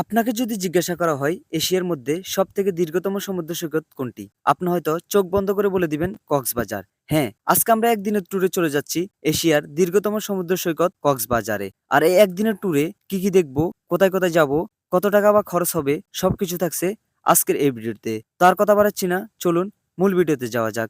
আপনাকে যদি জিজ্ঞাসা করা হয়, এশিয়ার মধ্যে সব থেকে দীর্ঘতম সমুদ্র সৈকত কোনটি? আপনি হয়তো চোখ বন্ধ করে বলে দিবেন, কক্সবাজার। হ্যাঁ আজকে আমরা একদিনের ট্যুরে চলে যাচ্ছি এশিয়ার দীর্ঘতম সমুদ্র সৈকত কক্সবাজারে। আর এই একদিনের ট্যুরে কি কি দেখব, কোথায় কোথায় যাব, কত টাকা বা খরচ হবে, সবকিছু থাকছে আজকের এই ভিডিওতে তার কথা বাড়াচ্ছি না, চলুন মূল ভিডিওতে যাওয়া যাক।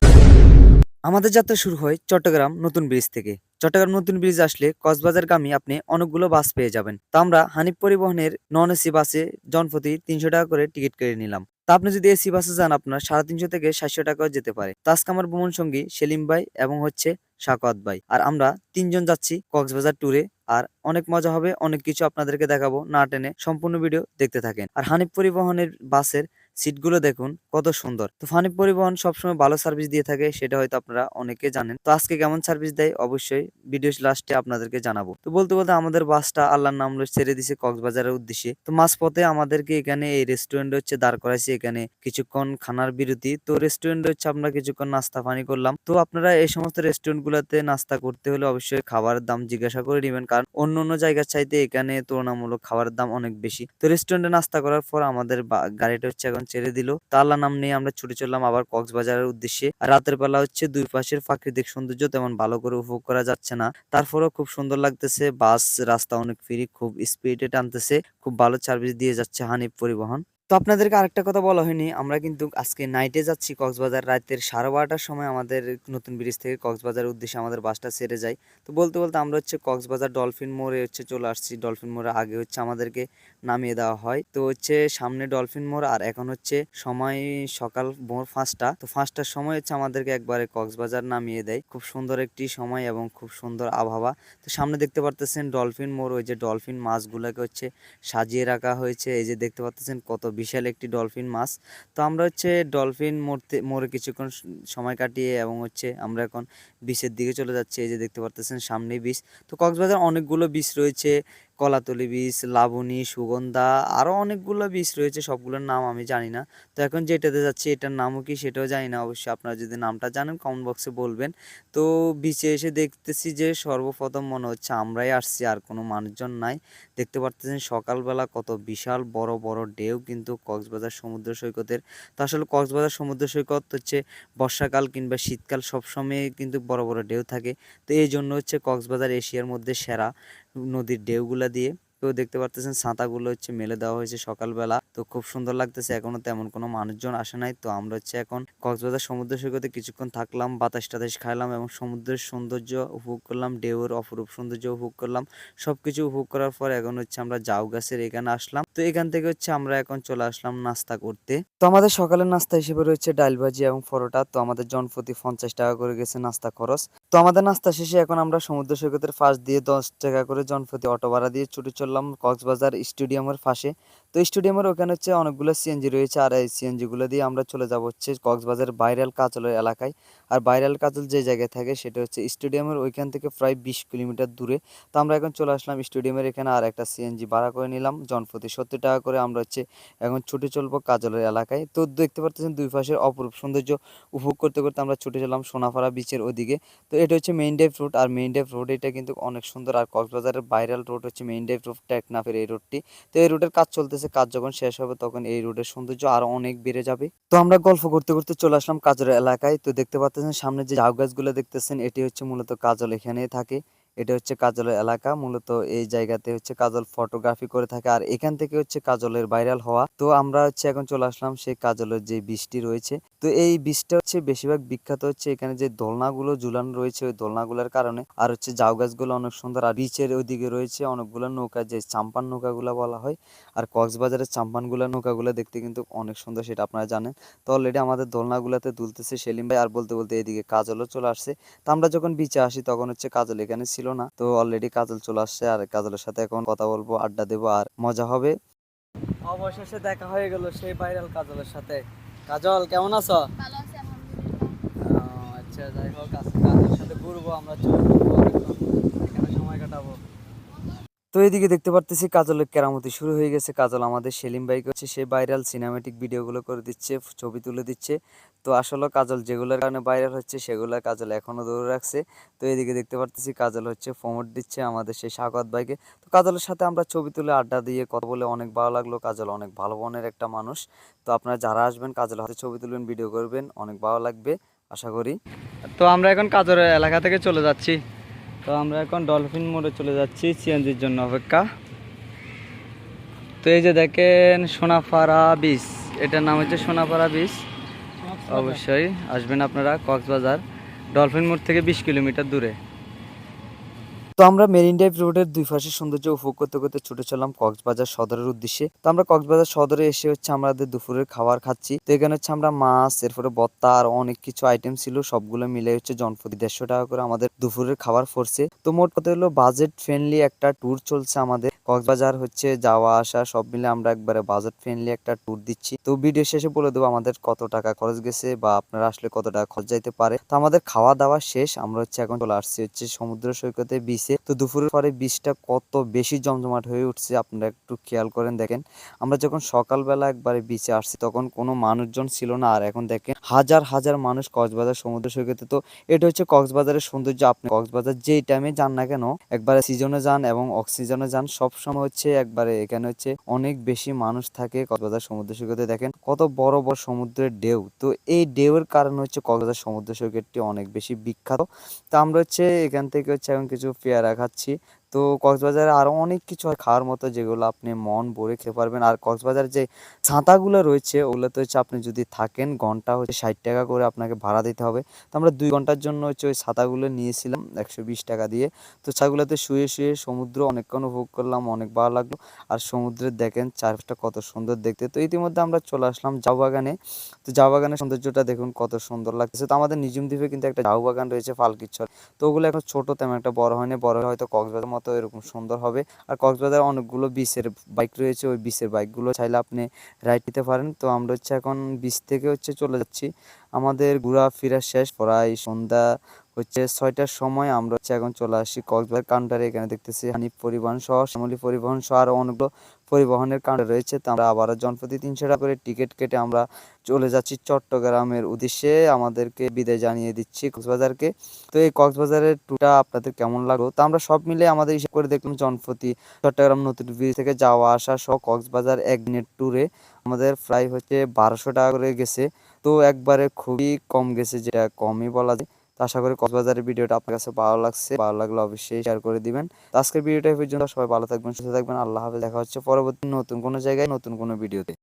আমাদের যাত্রা শুরু হয় চট্টগ্রাম নতুন ব্রিজ থেকে। চট্টগ্রাম নতুন ব্রিজ আসলে কক্সবাজারগামী আপনি অনেকগুলো বাস পেয়ে যাবেন। তা আমরা হানিফ পরিবহনের নন এসি বাসে জনপ্রতি তিনশো টাকা করে টিকিট কেটে নিলাম। তা আপনি যদি এসি বাসে যান, আপনার সাড়ে তিনশো থেকে সাতশো টাকাও যেতে পারে। তা আমার ভ্রমণ সঙ্গী সেলিম ভাই এবং হচ্ছে সাকাত ভাই। আর আমরা তিনজন যাচ্ছি কক্সবাজার ট্যুরে আর অনেক মজা হবে, অনেক কিছু আপনাদেরকে দেখাবো না টেনে সম্পূর্ণ ভিডিও দেখতে থাকেন। আর হানিফ পরিবহনের বাসের সিটগুলো দেখুন, কত সুন্দর। তো হানিফ পরিবহন সবসময় ভালো সার্ভিস দিয়ে থাকে, সেটা হয়তো আপনারা অনেকে জানেন। তো আজকে কেমন সার্ভিস দেয়? অবশ্যই ভিডিও লাস্টে আপনাদেরকে জানাব। তো বলতে বলতে আমাদের বাসটা আল্লাহর নাম ছেড়ে দিছে কক্সবাজারের উদ্দেশ্যে। তো মাঝপথে আমাদেরকে এখানে এই রেস্টুরেন্ট হচ্ছে দাঁড় করাইছে। এখানে কিছুক্ষণ খানার বিরতি। তো রেস্টুরেন্ট হচ্ছে আমরা কিছুক্ষণ নাস্তা পানি করলাম। তো আপনারা এই সমস্ত রেস্টুরেন্ট গুলাতে নাস্তা করতে হলে অবশ্যই খাবারের দাম জিজ্ঞাসা করে নেবেন। কারণ অন্য অন্য জায়গার চাইতে এখানে তুলনামূলক খাবারের দাম অনেক বেশি। তো রেস্টুরেন্টে নাস্তা করার পর আমাদের গাড়িটা হচ্ছে এখন ছেড়ে দিল। তাল্লা নাম নিয়ে আমরা ছুটে চললাম আবার কক্সবাজারের উদ্দেশ্যে। রাতের বেলা হচ্ছে দুই পাশের প্রাকৃতিক সৌন্দর্য তেমন ভালো করে উপভোগ করা যাচ্ছে না। তারপরেও খুব সুন্দর লাগতেছে। বাস রাস্তা অনেক ফ্রি খুব স্পিডে টানতেছে। খুব ভালো সার্ভিস দিয়ে যাচ্ছে হানিফ পরিবহন। তো আপনাদেরকে আরেকটা কথা বলা হয়নি। আমরা কিন্তু আজকে নাইটে যাচ্ছি কক্সবাজার। রাতের সাড়ে বারোটার সময় আমাদের নতুন ব্রিজ থেকে কক্সবাজারের উদ্দেশ্যে আমাদের বাসটা ছেড়ে যায়। তো বলতে বলতে আমরা হচ্ছে কক্সবাজার ডলফিন মোড়ে হচ্ছে চলে আসছি। ডলফিন মোড়ে আগে হচ্ছে আমাদেরকে নামিয়ে দেওয়া হয়। তো হচ্ছে সামনে ডলফিন মোড় আর এখন হচ্ছে সময় সকাল ভোর পাঁচটা। তো পাঁচটার সময় হচ্ছে আমাদেরকে একবারে কক্সবাজার নামিয়ে দেয়। খুব সুন্দর একটি সময় এবং খুব সুন্দর আবহাওয়া। তো সামনে দেখতে পারতেছেন ডলফিন মোড়। ওই যে ডলফিন মাছগুলোকে হচ্ছে সাজিয়ে রাখা হয়েছে। এই যে দেখতে পাচ্ছেন কত বিশাল একটি ডলফিন মাছ। তো আমরা হচ্ছে ডলফিন মরতে, মরে কিছুক্ষণ সময় কাটিয়ে এবং হচ্ছে আমরা এখন বিষের দিকে চলে যাচ্ছি। এই যে দেখতে পারতেছেন সামনেই বিষ তো কক্সবাজার অনেকগুলো বিষ রয়েছে। কলাতলি বিচ, লাবণী, সুগন্ধা আরও অনেকগুলো বিচ রয়েছে, সবগুলোর নাম আমি জানি না। তো এখন যেটাতে যাচ্ছি, এটার নামও কি সেটাও জানি না, অবশ্যই আপনারা যদি নামটা জানেন কমেন্ট বক্সে বলবেন। তো বিচে এসে দেখতেছি যে সর্বপ্রথম মনে হচ্ছে আমরাই আসছি, আর কোনো মানুষজন নাই। দেখতে পারতেছেন সকালবেলা কত বিশাল বড় বড় ঢেউ কিন্তু কক্সবাজার সমুদ্র সৈকতের। তো আসলে কক্সবাজার সমুদ্র সৈকত হচ্ছে বর্ষাকাল কিংবা শীতকাল সবসময় কিন্তু বড় বড় ঢেউ থাকে। তো এই জন্য হচ্ছে কক্সবাজার এশিয়ার মধ্যে সেরা। নদীর ঢেউগুলা দিয়ে তো দেখতে পারতেছেন ছাতাগুলো হচ্ছে মেলে দেওয়া হয়েছে সকালবেলা। তো খুব সুন্দর লাগতেছে, এখনও তেমন কোনো মানুষজন আসে নাই। তো আমরা হচ্ছে এখন কক্সবাজার সমুদ্র সৈকতে কিছুক্ষণ থাকলাম, বাতাস টাতাস খাইলাম এবং সমুদ্রের সৌন্দর্য উপভোগ করলাম, ঢেউয়ের অপরূপ সৌন্দর্য উপভোগ করলাম। সবকিছু উপভোগ করার পর এখন হচ্ছে আমরা জাউ গাছের এখানে আসলাম। তো এখান থেকে হচ্ছে আমরা এখন চলে আসলাম নাস্তা করতে। তো আমাদের সকালের নাস্তা হিসেবে রয়েছে ডাল ভাজি এবং পরোটা। তো আমাদের জনপ্রতি পঞ্চাশ টাকা করে গেছে নাস্তা খরচ। তো আমাদের নাস্তা শেষে এখন আমরা সমুদ্র সৈকতের পাশ দিয়ে দশ টাকা করে জনপ্রতি অটো ভাড়া দিয়ে ছুটে চললাম কক্সবাজার স্টেডিয়ামের পাশে। তো স্টেডিয়ামের ওখানে হচ্ছে অনেকগুলো সিএনজি রয়েছে আর এই সিএনজি গুলো দিয়ে আমরা চলে যাব হচ্ছে কক্সবাজার বাইরের কাচলের এলাকায়। আর বাইরাল কাজল যে জায়গায় থাকে সেটা হচ্ছে স্টেডিয়ামের ওইখান থেকে প্রায় বিশ কিলোমিটার দূরে। তো আমরা এখন চলে আসলাম স্টেডিয়ামের এখানে আর একটা সিএনজি ভাড়া করে নিলাম, জনপ্রতি সত্তর টাকা করে। আমরা হচ্ছে এখন ছুটে চলবো কাজলের এলাকায়। তো দেখতে পারতেছেন দুই পাশের অপরূপ সৌন্দর্য উপভোগ করতে করতে আমরা ছুটে চললাম সোনাফাড়া বিচের ওদিকে। তো এটা হচ্ছে মেইন ড্রাইভ রোড আর মেইন ড্রাইভ রোড এটা কিন্তু অনেক সুন্দর। আর কক্সবাজারের ভাইরাল রোড হচ্ছে মেইন ড্রাইভ রোড টেকনাফের এই রোডটি তো এই রোডের কাজ চলতেছে, কাজ যখন শেষ হবে তখন এই রোডের সৌন্দর্য আরও অনেক বেড়ে যাবে। তো আমরা গল্প করতে করতে চলে আসলাম কাজলের এলাকায়। তো দেখতে পাচ্ছেন সামনে যে ঝাউ গাছগুলো দেখতেছেন এটি হচ্ছে মূলত কাজল এখানেই থাকে। এটা হচ্ছে কাজলের এলাকা। মূলত এই জায়গাতে হচ্ছে কাজল ফটোগ্রাফি করে থাকে। আর এখান থেকে হচ্ছে কাজলের ভাইরাল হওয়া। তো আমরা হচ্ছে এখন চলে আসলাম সেই কাজলের যে বীজটি রয়েছে। তো এই বীজটা হচ্ছে বেশিরভাগ বিখ্যাত হচ্ছে এখানে যে দোলনাগুলো ঝুলানো রয়েছে ওই দোলনাগুলোর কারণে। আর হচ্ছে জাউ গাছগুলো অনেক সুন্দর। আর বিচের ওইদিকে রয়েছে অনেকগুলো নৌকা, যে চাম্পান নৌকাগুলো বলা হয়। আর কক্সবাজারের চাম্পানগুলো নৌকাগুলো দেখতে কিন্তু অনেক সুন্দর, সেটা আপনারা জানেন। তো অলরেডি আমাদের দোলনাগুলোতে দুলতেছে সেলিম ভাই। আর বলতে বলতে এদিকে কাজলও চলে আসছে। তো আমরা যখন বিচে আসি, তখন হচ্ছে কাজল এখানে ছিল। না। তো অলরেডি কাজল চলে আসছে আর কাজলের সাথে এখন কথা বলব আড্ডা দেবো আর মজা হবে। অবশেষে দেখা হয়ে গেল সেই ভাইরাল কাজলের সাথে। কাজল কেমন আছো? আচ্ছা যাই হোক কাজলের সাথে ঘুরবো আমরা এখানে সময় কাটাবো। তো এদিকে দেখতে পারতেছি কাজলের কেরামতি শুরু হয়ে গেছে। কাজল আমাদের সেলিম ভাই হচ্ছে সে ভাইরাল সিনেমেটিক ভিডিওগুলো করে দিচ্ছে, ছবি তুলে দিচ্ছে। তো আসলে কাজল যেগুলোর কারণে ভাইরাল হচ্ছে, সেগুলো কাজল এখনও ধরে রাখছে। তো এদিকে দেখতে পারতেছি কাজল হচ্ছে প্রমোট দিচ্ছে আমাদের সেই স্বাগত ভাইকে। তো কাজলের সাথে আমরা ছবি তুলে আড্ডা দিয়ে কথা বলে অনেক ভালো লাগল। কাজল অনেক ভালো মনের একটা মানুষ। তো আপনারা যারা আসবেন কাজল হাতে ছবি তুলবেন ভিডিও করবেন, অনেক ভালো লাগবে। আশা করি। তো আমরা এখন কাজলের এলাকা থেকে চলে যাচ্ছি। তো আমরা এখন ডলফিন মোড়ে চলে যাচ্ছি সিএনজির জন্য অপেক্ষা। তো এই যে দেখেন সোনাপাড়া বিচ এটার নাম হচ্ছে সোনাপাড়া বিচ অবশ্যই আসবেন আপনারা কক্সবাজার। ডলফিন মোড় থেকে বিশ কিলোমিটার দূরে। তো আমরা মেরিন ড্রাইভ রোডের দুই পাশে সৌন্দর্য উপভোগ করতে করতে ছুটে চললাম কক্সবাজার সদরের উদ্দেশ্যে। তো আমরা কক্সবাজার সদরে এসে হচ্ছে আমাদের দুপুরের খাবার খাচ্ছি। তো এখানে হচ্ছে আমরা মাছ, এরপরে বত্তা আর অনেক কিছু আইটেম ছিল, সবগুলো মিলে হচ্ছে জনপ্রতি দেড়শো টাকা করে আমাদের দুপুরের খাবার পড়ছে তো মোট কথা হলো বাজেট ফ্রেন্ডলি একটা ট্যুর চলছে আমাদের। কক্সবাজার হচ্ছে যাওয়া আসা সব মিলে আমরা একবারে বাজেট ফ্রেন্ডলি একটা ট্যুর দিচ্ছি। তো ভিডিও শেষে বলে দেবো আমাদের কত টাকা খরচ গেছে বা আপনারা আসলে কত টাকা খরচ যাইতে পারে। তো আমাদের খাওয়া দাওয়া শেষ, আমরা হচ্ছে এখন চলে আসছি হচ্ছে সমুদ্র সৈকতে বিচে তো দুপুরের পরে বিচটা কত বেশি জমজমাট হয়ে উঠছে আপনারা একটু খেয়াল করেন দেখেন। আমরা যখন সকালবেলা একবারে বিচে আসছি, তখন কোনো মানুষজন ছিল না। আর এখন দেখেন হাজার হাজার মানুষ কক্সবাজার সমুদ্র সৈকতে। তো এটা হচ্ছে কক্সবাজারের সৌন্দর্য। আপনি কক্সবাজার যেই টাইমে যান না কেন, একবারে সিজনে যান এবং অক্সিজনে যান সব সময় হচ্ছে একবারে এখানে হচ্ছে অনেক বেশি মানুষ থাকে কক্সবাজার সমুদ্র সৈকতে। দেখেন কত বড় বড় সমুদ্রের ঢেউ। তো এই ঢেউয়ের কারণে হচ্ছে কক্সবাজার সমুদ্র সৈকতটি অনেক বেশি বিখ্যাত। তো আমরা হচ্ছে এখান থেকে হচ্ছে এখন কিছু পেয়ারা খাচ্ছি। তো কক্সবাজারে আরও অনেক কিছু হয় খাওয়ার মতো যেগুলো আপনি মন ভরে খেতে পারবেন। আর কক্সবাজার যে ছাতাগুলো রয়েছে, ওগুলোতে হচ্ছে আপনি যদি থাকেন, ঘণ্টা হচ্ছে ষাট টাকা করে আপনাকে ভাড়া দিতে হবে। তো আমরা দুই ঘণ্টার জন্য হচ্ছে ওই ছাতাগুলো নিয়েছিলাম, একশো বিশ টাকা দিয়ে। তো ছাগুলোতে শুয়ে শুয়ে সমুদ্র অনেকক্ষণ উপভোগ করলাম, অনেক ভালো লাগল। আর সমুদ্রের দেখেন চারপাশটা কত সুন্দর দেখতে। তো ইতিমধ্যে আমরা চলে আসলাম জাউ বাগানে তো জাউ বাগানের সৌন্দর্যটা দেখুন কত সুন্দর লাগতেছে। তো আমাদের নিজুম দ্বীপে কিন্তু একটা জাউ বাগান রয়েছে ফালকিচ্ছর তো ওগুলো এখন ছোট তেমন একটা বড় হয়নি। বড় হয়তো কক্সবাজার মতো এরকম সুন্দর হবে। আর কক্সবাজারে অনেকগুলো বিশের বাইক রয়েছে, ওই বিচের বাইকগুলো চাইলে আপনি রাইড নিতে পারেন। তো আমরা হচ্ছে এখন বিচ থেকে হচ্ছে চলে যাচ্ছি। আমাদের ঘোরাফেরা শেষ, প্রায় সন্ধ্যা হচ্ছে ছয়টার সময় আমরা হচ্ছে এখন চলে আসি কক্সবাজার কাউন্টারে এখানে দেখতেছি হানিফ পরিবহন সহ শ্যামলী পরিবহন সহ আরও অনেকগুলো পরিবহনের কাউন্টার রয়েছে। তো আমরা আবারও জনপ্রতি তিনশো টাকা করে টিকিট কেটে আমরা চলে যাচ্ছি চট্টগ্রামের উদ্দেশ্যে। আমাদেরকে বিদায় জানিয়ে দিচ্ছি কক্সবাজারকে। তো এই কক্সবাজারের ট্যুরটা আপনাদের কেমন লাগল? তো আমরা সব মিলে আমাদের হিসাব করে দেখলাম জনপ্রতি চট্টগ্রাম নতুন ব্রিজ থেকে যাওয়া আসা সহ কক্সবাজার এক দিনের ট্যুরে আমাদের প্রায় হচ্ছে বারোশো টাকা করে গেছে। তো একবারে খুবই কম গেছে, যেটা কমই বলা যায়। তো আশা করি কক্সবাজারের ভিডিওটা আপনার কাছে ভালো লাগছে। ভালো লাগলে অবশ্যই শেয়ার করে দিবেন। আজকের ভিডিওটা পর্যন্ত। সবাই ভালো থাকবেন, সুস্থ থাকবেন। আল্লাহ হাফেজ। দেখা হচ্ছে পরবর্তী নতুন কোনো জায়গায়, নতুন কোনো ভিডিওতে।